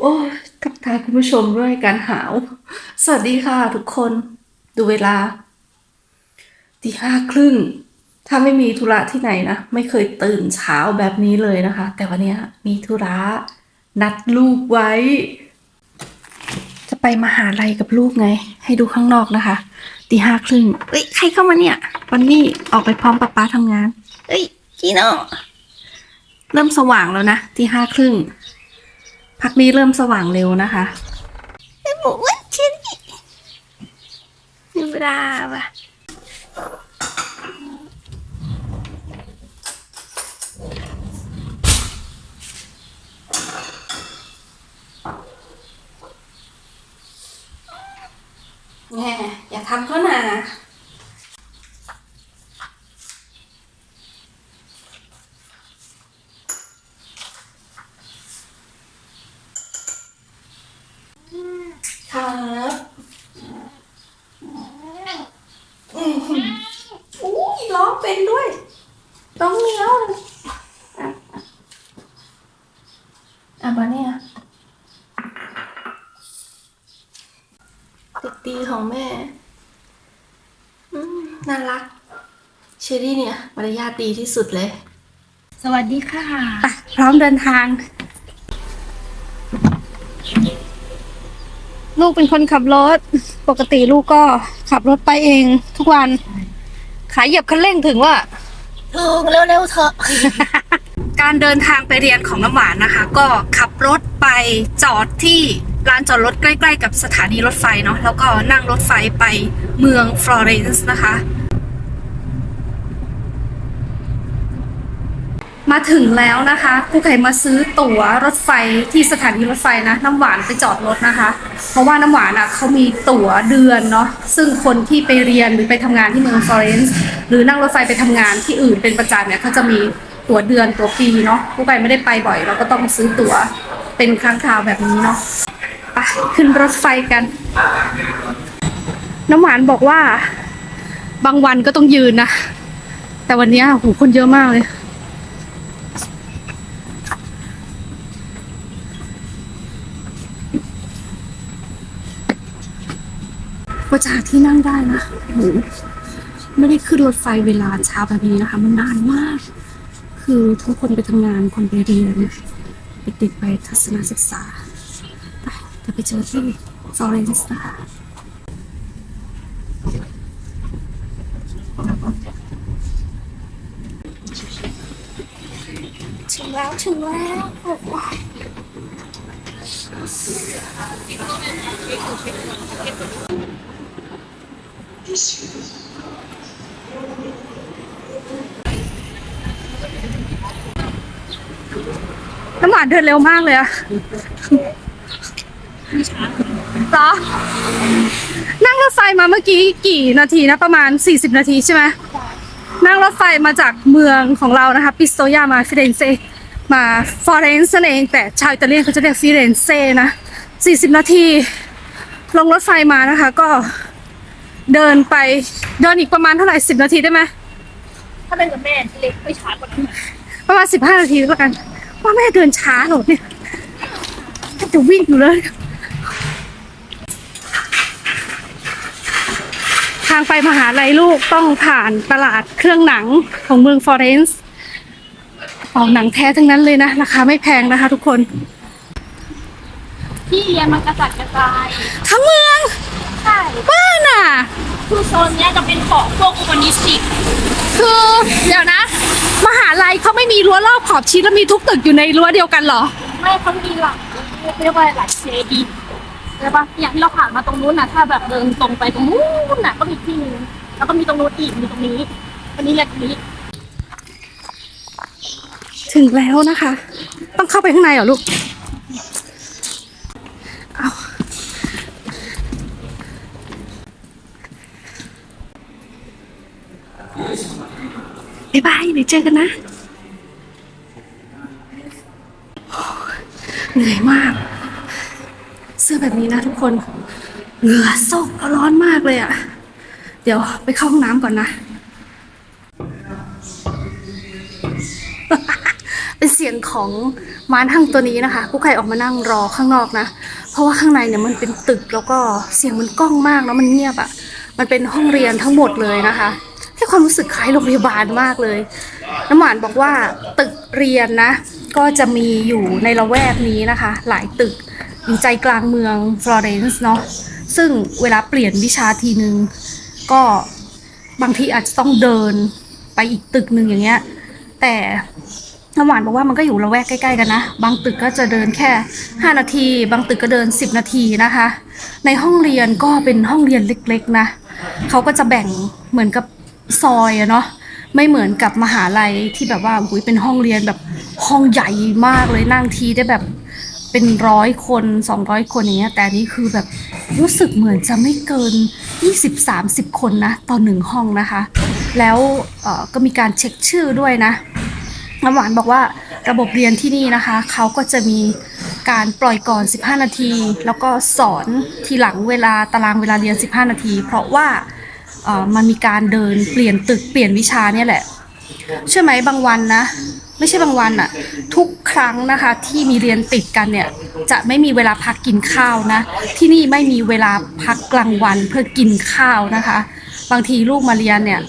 โอ้ยทักทายคุณผู้ชมด้วยการหาว สวัสดีค่ะทุกคนดูเวลาตีห้าครึ่ง ถ้าไม่มีธุระที่ไหนนะ ไม่เคยตื่นเช้าแบบนี้เลยนะคะ แต่วันนี้มีธุระนัดลูกไว้ จะไปมาหาลัยกับลูกไง ให้ดูข้างนอกนะคะตีห้าครึ่งเอ้ยใครเข้ามาเนี่ย วันนี้ออกไปพร้อมป้าป้าทำงาน เอ้ยจีโน่เริ่มสว่างแล้วนะตีห้าครึ่ง พักนี้เริ่มสว่างเร็วนะคะไอ้หมูอ้วนชิ้นนี่เวลาว่ะแง่อย่าทำเขานะครับอืมอุ้ยร้องเป็นด้วยร้องเมียวเลยอะอะอะมาเนี่ยเด็กดีของแม่อืมน่ารัก เชอรี่เนี่ยมารยาทดีที่สุดเลย สวัสดีค่ะไปพร้อมเดินทาง ลูกเป็นคนขับรถ ปกติลูกก็ขับรถไปเองทุกวัน ขาเหยียบคันเร่งถึงว่าถึงเร็วๆเถอะ การเดินทางไปเรียนของน้ำหวานนะคะ ก็ขับรถไปจอดที่ ลานจอดรถใกล้ ๆ กับสถานีรถไฟเนาะแล้วก็นั่งรถไฟไปเมืองฟลอเรนซ์นะคะ มาถึงแล้วนะคะผู้ใครมาซื้อตั๋วรถไฟที่สถานีรถไฟนะ น้ำหวานไปจอดรถนะคะ เพราะว่าน้ำหวานอะเขามีตั๋วเดือนเนาะซึ่งคนที่ไปเรียนหรือไปทำงานที่เมืองฟลอเรนซ์หรือนั่งรถไฟไปทำงานที่อื่นเป็นประจำเนี่ยเขาจะมีตั๋วเดือนตั๋วปีเนาะผู้ใครไม่ได้ไปบ่อย เราก็ต้องซื้อตั๋วเป็นครั้งคราวแบบนี้เนาะ ไปขึ้นรถไฟกัน น้ำหวานบอกว่า บางวันก็ต้องยืนนะ แต่วันนี้โหคนเยอะมากเลยกว่าจะหาที่นั่งได้นะโหไม่ได้ขึ้นรถไฟเวลาเช้าแบบนี้นะคะ มันนานมาก คือทุกคนไปทำงานคนไปเรียนเด็กๆไปทัศนศึกษา จะไปเจอที่ฟลอเรนซ์นะคะถึงแล้วถึงแล้วโอ้โหน้ำหวานเดินเร็วมากเลยอะ เหรอ นั่งรถไฟมาเมื่อกี้กี่นาทีนะ ประมาณ 40 นาทีใช่ไหมนั่งรถไฟมาจากเมืองของเรานะคะ ปิสโตยามาฟิเรนเซมาฟลอเรนซ์นั่นเอง แต่ชาวอิตาเลียนเขาจะเรียกฟิเรนเซนะ 40 นาที ลงรถไฟมานะคะ ก็เดินไปเดินอีกประมาณเท่าไหร่ 10 นาทีได้ไหมถ้าเป็นกับแม่เล็กไม่ช้ากว่านั้นประมาณ 15 นาทีแล้วกัน ว่าแม่เดินช้าเหรอเนี่ยแทบจะวิ่งอยู่เลย ทางไปมหาลัยลูกต้องผ่านตลาดเครื่องหนังของเมืองฟลอเรนซ์เอาหนังแท้ทั้งนั้นเลยนะ ราคาไม่แพงนะคะทุกคน ที่เรียนมันกระจัดกระจายทั้งเมือง ใช่บ้านอะ คือโซนเนี้ยจะเป็นของพวกอุปนิสติกคือเดี๋ยวนะ มหาลัยเขาไม่มีรั้วรอบขอบชิดแล้วมีทุกตึกอยู่ในรั้วเดียวกันเหรอ ไม่เขามีหลักเรียกว่าหลักเซดี ใช่ปะอย่างที่เราผ่านมาตรงนู้นน่ะ ถ้าแบบเดินตรงไปตรงนู้นน่ะก็มีที่นึงแล้วก็มีตรงนู้นอีกมีตรงนี้วันนี้เรียนตรงนี้ ถึงแล้วนะคะ ต้องเข้าไปข้างในเหรอลูกเอาบายบายเดี๋ยวเจอกันนะเหนื่อยมาก สื้อแบบนี้นะทุกคน เหงื่อโซกร้อนมากเลยอะ่ะเดี๋ยวไปเข้าห้องน้ำก่อนนะ เป็นเสียงของม้านั่งตัวนี้นะคะกุ๊กไก่ออกมานั่งรอข้างนอกนะ เพราะว่าข้างในเนี่ยมันเป็นตึกแล้วก็เสียงมันก้องมากแล้วมันเงียบอะ่ะมันเป็นห้องเรียนทั้งหมดเลยนะคะให้ความรู้สึกคล้ายโรงพยาบาลมากเลย น้ำหวานบอกว่าตึกเรียนนะ ก็จะมีอยู่ในละแวกนี้นะคะ หลายตึก อยู่ใจกลางเมืองฟลอเรนซ์เนาะซึ่งเวลาเปลี่ยนวิชาทีนึง ก็บางทีอาจจะต้องเดินไปอีกตึกหนึ่งอย่างเงี้ย แต่น้ำหวานบอกว่ามันก็อยู่ละแวกใกล้ๆกันนะ บางตึกก็จะเดินแค่ 5 นาที บางตึกก็เดิน 10 นาทีนะคะ ในห้องเรียนก็เป็นห้องเรียนเล็กๆนะเขาก็จะแบ่งเหมือนกับซอยอะเนาะไม่เหมือนกับมหาลัยที่แบบว่าหุยเป็นห้องเรียนแบบห้องใหญ่มากเลยนั่งทีได้แบบ เป็นร้อยคน200คนอย่างเงี้ยแต่นนี้คือแบบรู้สึกเหมือนจะไม่เกิน 20-30 คนนะต่อหนึ่งห้องนะคะ แล้วก็มีการเช็คชื่อด้วยนะน้ำหวานบอกว่าระบบเรียนที่นี่นะคะ เขาก็จะมีการปล่อยก่อน 15 นาที แล้วก็สอนทีหลังเวลาตารางเวลาเรียน 15 นาที เพราะว่ามันมีการเดินเปลี่ยนตึกเปลี่ยนวิชาเนี่ยแหละเชื่อไหมบางวันนะ ไม่ใช่บางวันอะทุกครั้งนะคะที่มีเรียนติดกันเนี่ยจะไม่มีเวลาพักกินข้าวนะ ที่นี่ไม่มีเวลาพักกลางวันเพื่อกินข้าวนะคะ บางทีลูกมาเรียนเนี่ย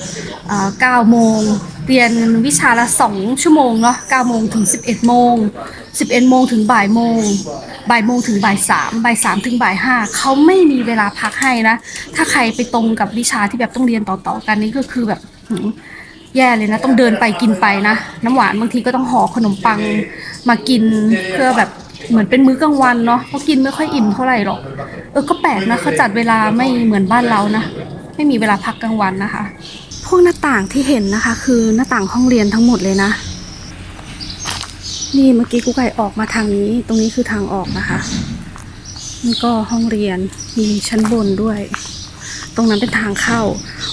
เก้าโมงเรียนวิชาละสองชั่วโมงเนาะเก้าโมงถึงสิบเอ็ดโมงสิบเอ็ดโมงถึงบ่ายโมงบ่ายโมงถึงบ่ายสามบ่ายสามถึงบ่ายห้าเขาไม่มีเวลาพักให้นะ ถ้าใครไปตรงกับวิชาที่แบบต้องเรียนต่อๆกันนี่ก็คือแบบ แย่เลยนะ ต้องเดินไปกินไปนะ น้ำหวานบางทีก็ต้องห่อขนมปังมากินเพื่อแบบเหมือนเป็นมื้อกลางวันเนาะเพราะกินไม่ค่อยอิ่มเท่าไหร่หรอกเออก็แปลกนะเขาจัดเวลาไม่เหมือนบ้านเรานะ ไม่มีเวลาพักกลางวันนะคะ พวกหน้าต่างที่เห็นนะคะ คือหน้าต่างห้องเรียนทั้งหมดเลยนะ นี่เมื่อกี้กูไก่ออกมาทางนี้ ตรงนี้คือทางออกนะคะนี่ก็ห้องเรียนมีชั้นบนด้วย ตรงนั้นเป็นทางเข้า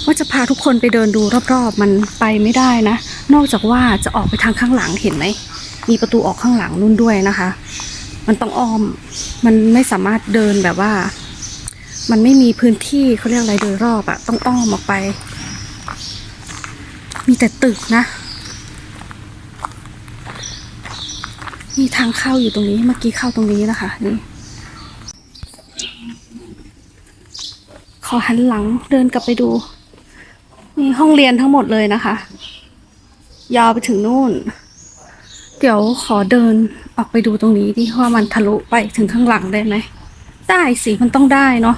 ว่าจะพาทุกคนไปเดินดูรอบๆ มันไปไม่ได้นะ นอกจากว่าจะออกไปทางข้างหลังเห็นไหม มีประตูออกข้างหลังนู่นด้วยนะคะ มันต้องอ้อม มันไม่สามารถเดินแบบว่า มันไม่มีพื้นที่เขาเรียกอะไรโดยรอบอะต้องอ้อมออกไป มีแต่ตึกนะ มีทางเข้าอยู่ตรงนี้ เมื่อกี้เข้าตรงนี้นะคะ นี่ขอหันหลังเดินกลับไปดู นี่ห้องเรียนทั้งหมดเลยนะคะ ยาวไปถึงนู่น เดี๋ยวขอเดินออกไปดูตรงนี้ดิว่ามันทะลุไปถึงข้างหลังได้ไหม ได้สิมันต้องได้เนาะ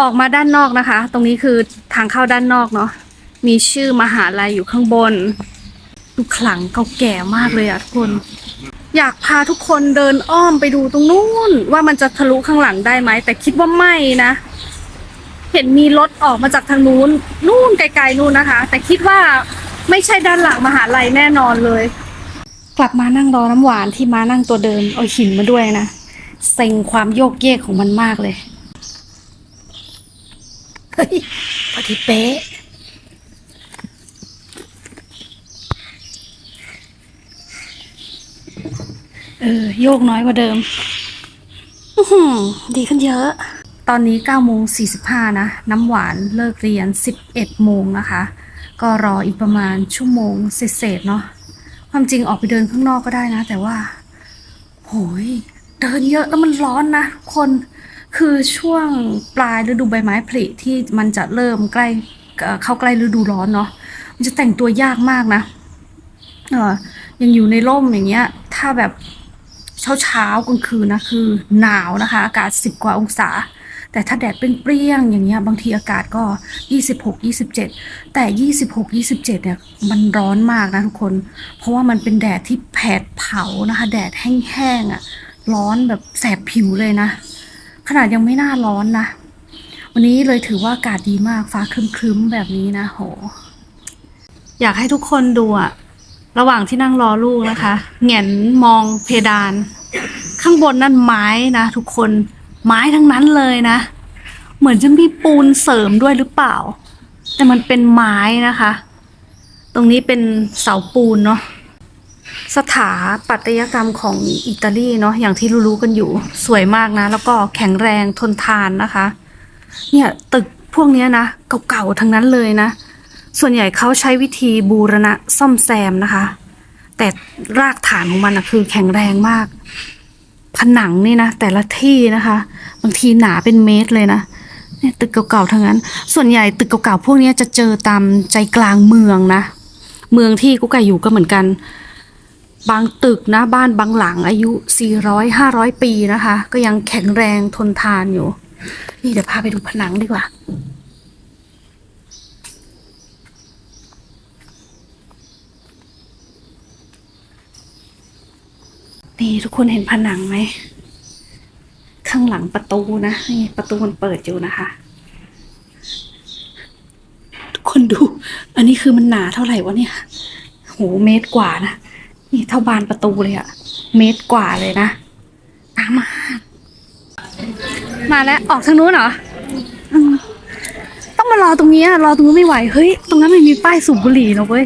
ออกมาด้านนอกนะคะ ตรงนี้คือทางเข้าด้านนอกเนาะมีชื่อมหาลัยอยู่ข้างบนดูขลังเก่าแก่มากเลยอะทุกคน อยากพาทุกคนเดินอ้อมไปดูตรงนู้นว่ามันจะทะลุข้างหลังได้ไหมแต่คิดว่าไม่นะ เห็นมีรถออกมาจากทางนู้น นู่นไกลๆนู่นนะคะ แต่คิดว่าไม่ใช่ด้านหลังมหาลัยแน่นอนเลย กลับมานั่งรอน้ำหวานที่มานั่งตัวเดิมเอาหินมาด้วยนะเซ็งความโยกเยกของมันมากเลยเฮ้ยพอดีเป๊ะเออ โยกน้อยกว่าเดิมอื้อหือดีขึ้นเยอะ ตอนนี้9โมง45นะ น้ำหวานเลิกเรียน 11โมงนะคะ ก็รออีกประมาณชั่วโมงเศษๆเนาะ ความจริงออกไปเดินข้างนอกก็ได้นะ แต่ว่า โหย เดินเยอะแล้วมันร้อนนะทุกคน คือช่วงปลายฤดูใบไม้ผลิที่มันจะเริ่มใกล้เอ่อเข้าใกล้ฤดูร้อนเนาะ มันจะแต่งตัวยากมากนะเออยังอยู่ในร่มอย่างเงี้ย ถ้าแบบเช้าเช้ากลางคืนนะคือหนาวนะคะ อากาศสิบกว่าองศา แต่ถ้าแดดเปรี้ยงๆอย่างเงี้ยบางทีอากาศก็ 26 27 แต่ 26 27เนี่ยมันร้อนมากนะทุกคน เพราะว่ามันเป็นแดดที่แผดเผานะคะ แดดแห้งๆอะ่ะร้อนแบบแสบผิวเลยนะ ขนาดยังไม่น่าร้อนนะ วันนี้เลยถือว่าอากาศดีมากฟ้าครึ้มๆแบบนี้นะโห อยากให้ทุกคนดูอะระหว่างที่นั่งรอลูกนะคะแหงนมองเพดาน ข้างบนนั่นไม้นะทุกคน ไม้ทั้งนั้นเลยนะ เหมือนจะมีปูนเสริมด้วยหรือเปล่า แต่มันเป็นไม้นะคะ ตรงนี้เป็นเสาปูนเนาะสถาปัตยกรรมของอิตาลีเนาะอย่างที่รู้ๆกันอยู่สวยมากนะ แล้วก็แข็งแรงทนทานนะคะ เนี่ยตึกพวกเนี้ยนะเก่าๆทั้งนั้นเลยนะ ส่วนใหญ่เขาใช้วิธีบูรณะซ่อมแซมนะคะ แต่รากฐานของมันอะคือแข็งแรงมาก ผนังนี่นะแต่ละที่นะคะ บางทีหนาเป็นเมตรเลยนะเนี่ยตึกเก่าๆทั้งนั้น ส่วนใหญ่ตึกเก่าๆพวกนี้จะเจอตามใจกลางเมืองนะ เมืองที่กุ๊กไก่อยู่ก็เหมือนกัน บางตึกนะบ้านบางหลังอายุ 400 500 ปีนะคะ ก็ยังแข็งแรงทนทานอยู่ นี่เดี๋ยวพาไปดูผนังดีกว่า นี่ทุกคนเห็นผนังไหม ข้างหลังประตูนะนี่ประตูมันเปิดอยู่นะคะ ทุกคนดู อันนี้คือมันหนาเท่าไหร่วะเนี่ยโหเมตรกว่านะนี่เท่าบานประตูเลยอะเมตรกว่าเลยนะหนามา มาแล้วออกทางนู้นเหรอต้องมารอตรงนี้อะรอตรงนู้นไม่ไหวเฮ้ยตรงนั้นมันมีป้ายสูบบุหรี่นะเว้ย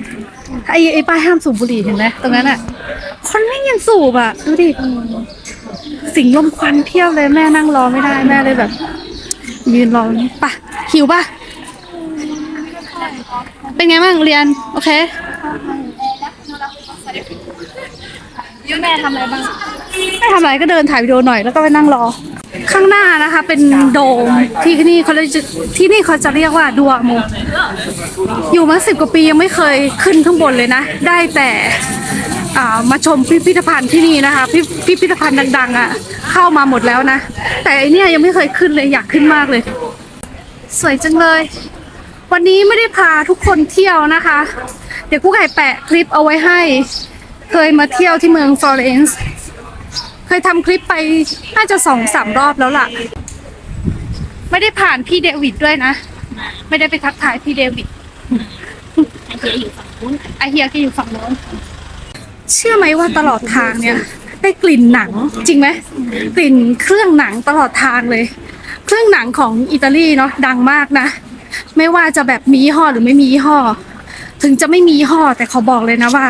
ไอ้ไอ้ป้ายห้ามสูบบุหรี่เห็นไหมตรงนั้นอะคนไม่ยังสูบอะดูดิ สิ่งลมควันเพียบเลยแม่นั่งรอไม่ได้แม่เลยแบบ ยืนรอนี่ปะหิวปะเป็นไงบ้างเรียน โอเคแม่ทำอะไรบ้างไม่ทำอะไรก็เดินถ่ายวิดีโอหน่อยแล้วก็ไปนั่งรอ ข้างหน้านะคะ เป็นโดมที่นี่เขาจะที่นี่เขาจะเรียกว่าดัวโมอยู่มาสิบกว่าปียังไม่เคยขึ้นข้างบนเลยนะ ได้แต่มาชมพิพิธภัณฑ์ที่นี่นะคะพิพิพิธภัณฑ์ดังๆอะ เข้ามาหมดแล้วนะ แต่อันเนี้ยยังไม่เคยขึ้นเลยอยากขึ้นมากเลย สวยจังเลย วันนี้ไม่ได้พาทุกคนเที่ยวนะคะ เดี๋ยวกู้ไก่แปะคลิปเอาไว้ให้ เคยมาเที่ยวที่เมืองฟลอเรนซ์ เคยทำคลิปไปน่าจะสองสามรอบแล้วล่ะ ไม่ได้ผ่านพี่เดวิดด้วยนะ ไม่ได้ไปทักทายพี่เดวิดไอเฮียอยู่ฝั่งนู้นไอเฮียก็อยู่ฝั่งโน้นเชื่อไหมว่าตลอดทางเนี่ย ได้กลิ่นหนังจริงไหมกลิ่นเครื่องหนังตลอดทางเลย เครื่องหนังของอิตาลีเนาะดังมากนะ ไม่ว่าจะแบบมียี่ห้อหรือไม่มียี่ห้อ ถึงจะไม่มียี่ห้อแต่เขาบอกเลยนะว่า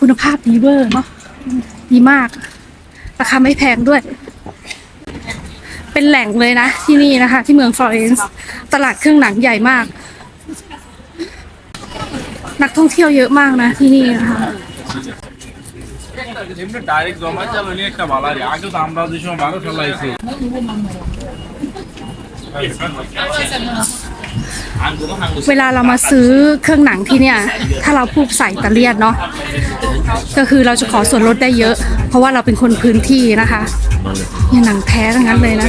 คุณภาพดีเวอร์เนาะดีมาก ราคาไม่แพงด้วย เป็นแหล่งเลยนะที่นี่นะคะ ที่เมืองฟลอเรนซ์ตลาดเครื่องหนังใหญ่มาก นักท่องเที่ยวเยอะมากนะที่นี่นะคะ เวลาเรามาซื้อเครื่องหนังที่เนี่ย ถ้าเราพูดใส่ตะเลียดเนาะก็คือเราจะขอส่วนลดได้เยอะ เพราะว่าเราเป็นคนพื้นที่นะคะเนี่ยหนังแท้ทั้งนั้นเลยนะ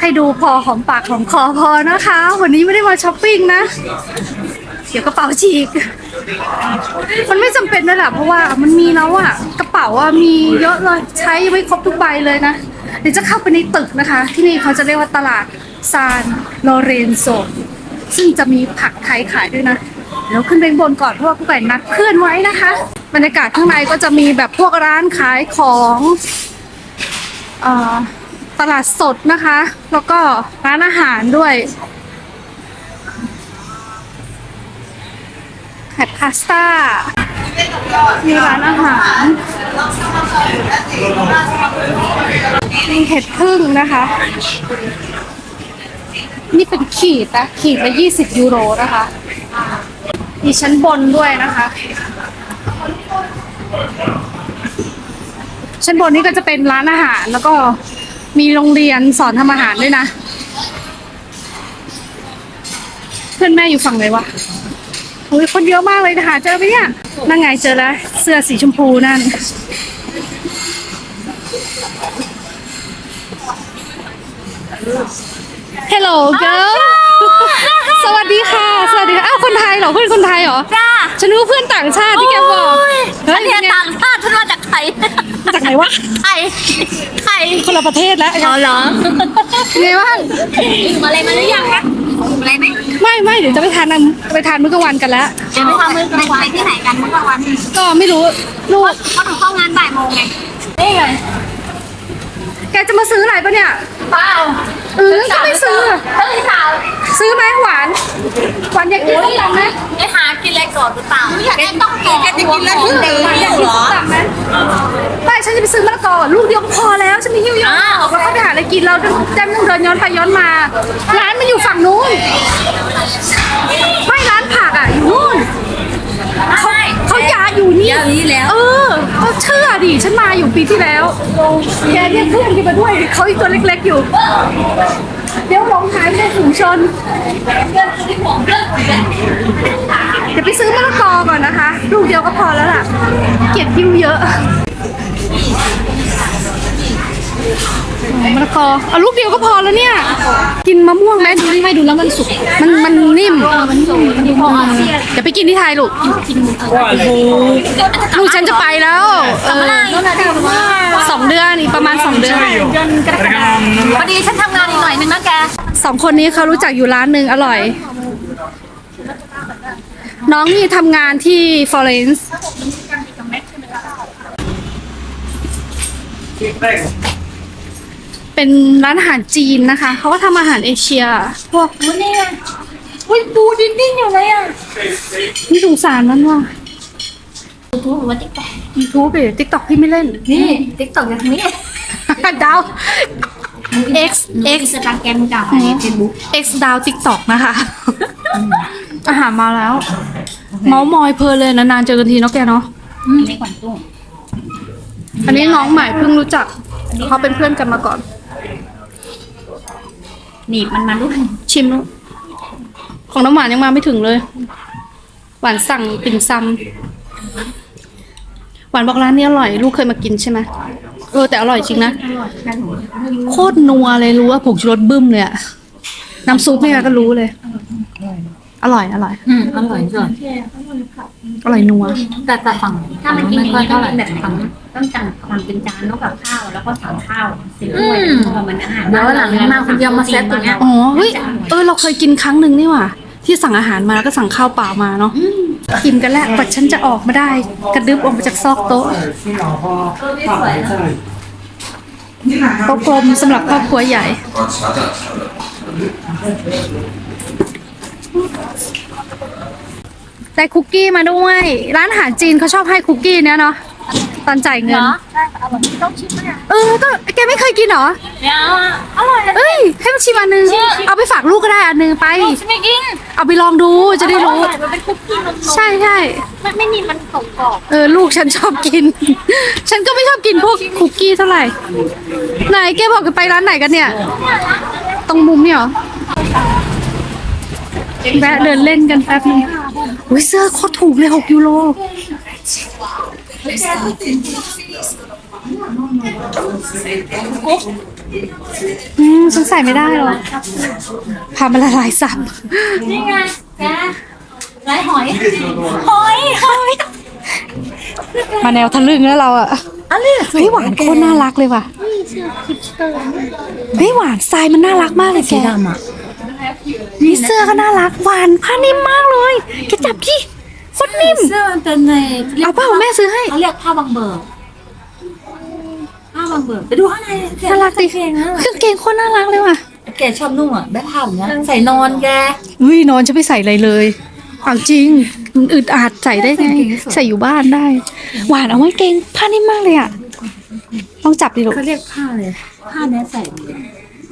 ให้ดูพอของปากของคอพอนะคะ วันนี้ไม่ได้มาช้อปปิ้งนะ เดี๋ยวกระเป๋าฉีก มันไม่จำเป็นด้วยแหละเพราะว่ามันมีแล้วอะกระเป๋าอะมีเยอะเลยใช้ไม่ครบทุกใบเลยนะ เดี๋ยวจะเข้าไปในตึกนะคะ ที่นี่เขาจะเรียกว่าตลาดซานโลเรนโซ ซึ่งจะมีผักไทยขายด้วยนะเดี๋ยวขึ้นไปบนก่อนเพราะว่าผู้ไก่นัดเพื่อนไว้นะคะบรรยากาศข้างในก็จะมีแบบพวกร้านขายของเอ่อตลาดสดนะคะ แล้วก็ร้านอาหารด้วย ขายพาสต้า มีร้านอาหารมีเห็ดพึ่งนะคะ นี่เป็นขีดนะขีดละ20ยูโรนะคะ มีชั้นบนด้วยนะคะ ชั้นบนนี่ก็จะเป็นร้านอาหารแล้วก็มีโรงเรียนสอนทำอาหารด้วยนะ เพื่อนแม่อยู่ฝั่งไหนวะ โอ้ยคนเยอะมากเลยหาเจอไหมเนี่ยนั่งไงเจอแล้ว เสื้อสีชมพูนั่น Hello girl สวัสดีค่ะ สวัสดีค่ะอ้าวคนไทยเหรอเพื่อนคนไทยเหรอ จ้าฉันนึกว่าเพื่อนต่างชาติที่แกบอกเฮ้ฉัยนเรียนต่างชาติฉันมาจากไทยมาจากไหนวะ ไทย ไทย คนละประเทศแล้วอ๋อเหรอไงบ้างดื่มอะไรมาหรือยังคะ ดื่มอะไรไหมไม่ไม่เดี๋ยวจะไปทานน้ำไปทานมื้อกลางวันกันแล้วเดี๋ยวไปทำมือไปไปที่ไหนกันเมื่อกลางวันก็ไม่รู้ลูกเขาถึงเข้างานบ่ายโมงไงนี่ไงแกจะมาซื้ออะไรปะเนี่ยเปล่า เออก็ไม่ซื้อเฮ้ยสาวซื้อไหมหวาน หวานอยากกินส้มตำไหมไอหากินอะไรก่อนหรือเปล่าอยากได้ต้องแกจะกินแล้วถึงเด็กหวานอยากกินส้มตำไหมไม่ฉันจะไปซื้อมะละกอก่อนลูกเดียวก็พอแล้วฉันมีหิ้วเยอะมากแล้วก็ไปหาอะไรกินเราจะจะมุ่งเดินย้อนไปย้อนมา ร้านมันอยู่ฝั่งนู้นไม่ร้านผักอะอยู่นู่นเขาเขา ย้าวนี้แล้ว เออก็เชื่อดิฉันมาอยู่ปีที่แล้วแกเรียกเพื่อนกันมาด้วยเขาอีกตัวเล็กๆอยู่ เดี๋ยวหลงหายไปในฝูงชน เดี๋ยวไปซื้อมะละกอก่อนนะคะ ลูกเดียวก็พอแล้วล่ะ เกลียดยิ้วเยอะ มะละกอเอาลูกเดียวก็พอแล้วเนี่ย กินมะม่วงไหมดูดิให้ดูแล้วมันสุก มันมันนิ่มมันส่งมันพออาเซียนเดี๋ยวไปกินที่ไทยลูกกินลูกฉันจะไปแล้วเออนั่นแหละที่ว่าสองเดือนอีกประมาณสองเดือนเดือนกรกฎาคมพอดีฉันทำงานอีกหน่อยนึงนะแกสองคนนี้เขารู้จักอยู่ร้านหนึ่งอร่อย น้องนี่ทำงานที่ฟลอเรนซ์ เป็นร้านอาหารจีนนะคะ เขาก็ทำอาหารเอเชีย พวกนี่ไงอุ้ยปูดิ้นดิ้นอยู่เลยอะนี่สงสารมันว่ะยูทูบหรือว่าติ๊กต็อกยูทูบดิติ๊กต็อกพี่ไม่เล่น นี่ติ๊กต็อกอย่างนี้ดาว X เอ็ก X ซ์สตาแกรมกับในเฟซบุ๊ก X ดาวติ๊กต็อกนะคะ อาหารมาแล้ว เมาส์มอยเพลินเลยนานๆเจอกันทีเนาะแกเนาะในขวัญตุ้งอันนี้น้องใหม่เพิ่งรู้จักเขาเป็นเพื่อนกันมาก่อน หนีบมันมาด้วยชิมแล้วของน้ำหวานยังมาไม่ถึงเลย หวานสั่งติ่มซำหวานบอกร้านนี้อร่อย ลูกเคยมากินใช่ไหมเออแต่อร่อยจริงนะ โคตรนัวเลยรู้ว่าผงชูรสบึ้มเลยอะน้ำซุปเนี่ยก็รู้เลย อร่อยอร่อย อืมอร่อยจังอร่อยนัว แต่แต่ฝั่งถ้ามันกินไม่อย่างค่อยนี้ต้อเท่างไหร่เป็นแบบสั่งต้องสั่งสั่งเป็นจานแล้วกับข้าวแล้วก็สั่งข้าวเสร็จด้วยเพราะว่ามันอาหารเดี๋ยววันหลังมาคนเดียวมาเซตตรงเนี้ยอ๋อเฮ้ยเออเราเคยกินครั้งหนึ่งนี่หว่าที่สั่งอาหารมาแล้วก็สั่งข้าวเปล่ามาเนาะกินกันแล้วกว่าฉันจะออกมาได้ กระดึบออกมาจากซอกโต๊ะโต๊ะกลมสำหรับครอบครัวใหญ่ ได้คุกกี้มาด้วย ร้านอาหารจีนเขาชอบให้คุกกี้เนี่ยเนาะตอนจ่ายเงินใช่อร่อยต้องชิมไหมอะเออก็แกไม่เคยกินเหรอ เนี่ยอร่อยเลย เอ้ย ให้มันชิมอันนึง เอาไปฝากลูกก็ได้อันนึงไป ฉันไม่กินเอาไปลองดูจะได้รู้มันเป็นคุกกี้นมใช่ใช่มันไม่นิ่มมันกรอบเออลูกฉันชอบกิน ฉันก็ไม่ชอบกินพวกคุกกี้เท่าไหร่ ไหนแกบอกกันไปร้านไหนกันเนี่ย ตรงมุมเนี่ยเหรอ แวะเดินเล่นกันแป๊บนึงอุ้ยเสื้อโคตรถูกเลยหกยูโรอืมฉันใส่ไม่ได้หรอกพามาละลายสับๆนี่ไงแกไรหอย หอยหอย มาแนวทะลึ่งแล้วเราอะเฮ้ยหวานโคตรน่ารักเลยว่ะเฮ้ยหวานทรายมันน่ารักมากเลยแกสีดำอะ นี่เสื้อก็น่ารักหวานผ้านิ่มมากเลยแกจับที่โคตรนิ่ม เสื้อมันเป็นในเอาเปล่าแม่ซื้อให้เขาเรียกผ้าบางเบิกผ้าบางเบิกไปดูข้างในน่ารักดิ เกงนะเครื่องเกงโคตรน่ารักเลยว่ะแกชอบนุ่งอะได้ผ้าแบบเนี้ยใส่นอนแก อุ้ยนอนจะไม่ใส่อะไรเลยเอาจริงมันอึดอัดใส่ได้ไง ใส่อยู่บ้านได้ หวานเอาไว้เกงผ้านิ่มมากเลยอะลองจับดิลูกเขาเรียกผ้าเลยผ้าเนี้ยใส่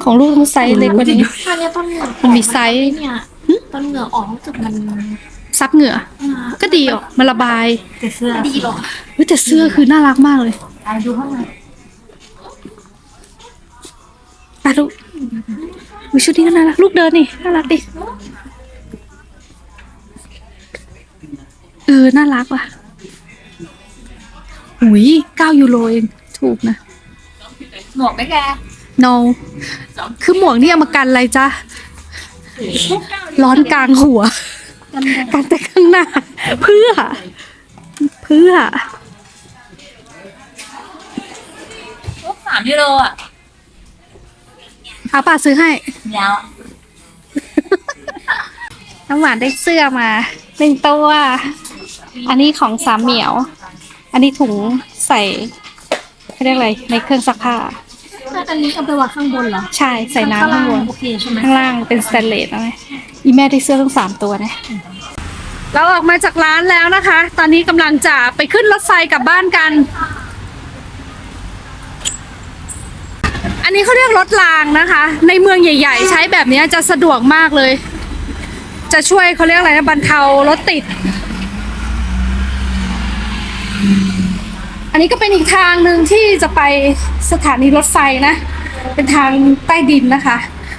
ของลูกต้องไซส์เล็กกว่านี้ถ้าเนี้ยต้นเหงื่อมันมีไซส์ เนี่ยต้นเหงื่อออกรู้สึกมันซับเหงื่อ ก็ดีออกมันระบายแต่เสื้อดีหรอเฮ้ยแต่เสื้อคือน่ารักมากเลยไปดูข้างในอะลูกอุ๊ยชุดนี้ก็น่ารักลูกเดินนี่น่ารักดิเออน่ารักว่ะหุยเก้ายูโรเองถูกนะ หมวกไหมแก no คือหมวกนี่เอามากันอะไรจ๊ะ ร้อนกลางหัว กันแต่ข้างหน้า เพื่อ เพื่อพวกสามยูโรอะเอาป่าซื้อให้ แล้ว น้ำหวานได้เสื้อมาหนึ่งตัว อันนี้ของสามเหมียว อันนี้ถุงใส่เขาเรียกอะไร ในเครื่องซักผ้า อันนี้เอาไปวางข้างบนเหรอใช่ใส่น้ำข้างบนโอเคใช่ไหมข้างล่างเป็นสแตนเลสนะแม่อีแม่ได้เสื้อทั้งสามตัวนะเราออกมาจากร้านแล้วนะคะ ตอนนี้กำลังจะไปขึ้นรถไฟกลับบ้านกันนี้เขาเรียกรถรางนะคะ ในเมืองใหญ่ ๆ ใช้แบบนี้จะสะดวกมากเลย จะช่วยเขาเรียกอะไรนะบรรเทารถติด อันนี้ก็เป็นอีกทางหนึ่งที่จะไปสถานีรถไฟนะ เป็นทางใต้ดินนะคะ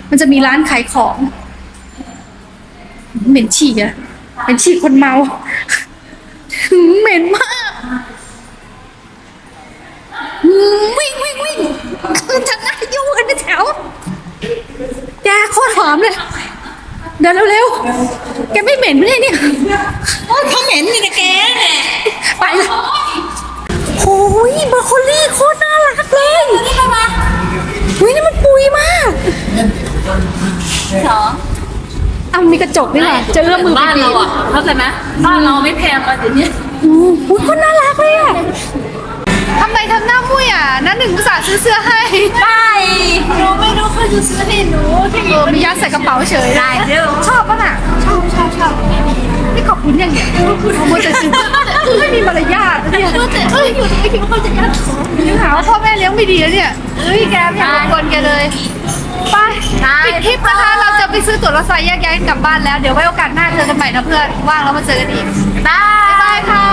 มันจะมีร้านขายของ เหม็นฉี่อะเหม็นฉี่คนเมาหืมเหม็นมากหืมวิ่งวิ่งวิ่งคือทางหน้ายู่กันเป็นแถวแกโคตรหอมเลย เดินเร็วๆ แกไม่เหม็นไม่ใช่เนี่ยโอ้ยเขาเหม็นนี่นะแก ไปเลยโอ้ยบรอกโคลี่โคตรน่ารักเลยนี่ไปมาอุ้ยนี่มันปุยมากสองเอามีกระจกด้วยเหรอจะเอื้อมมือไปบ้านบีเราบอะเข้าใจไหมบ้านเราไม่แพงมาเดี๋ยวนี้อุ้ยคนน่ารักเลยอะทำไมทำหน้ามุ้ยอะน้าหนึ่งอุตส่าห์ซื้อเสื้อให้ไปหนูไม่รู้เขาจะซื้อให้หนูที่เออมียัดใส่กระเป๋าเฉยได้เดี๋ยวชอบป่ะน่ะชอบชอบชอบ นี่ขอบคุณอย่างเนี้ยขโมยแต่ซื้อไม่มีมารยาทนะเนี่ยพูดแต่เอ้ยอยู่ไม่คิดว่าเขาจะยัดของยังหาว่าพ่อแม่เลี้ยงไม่ดีแล้วเนี่ยเฮ้ยแกไม่อยากรบกวนแกเลยไปปิดคลิปนะคะเราจะไปซื้อตั๋วรถไฟแยกย้ายกันกลับบ้านแล้วเดี๋ยวไว้โอกาสหน้าเจอกันใหม่นะเพื่อนว่างแล้วมาเจอกันอีกได้บ๊ายบายค่ะ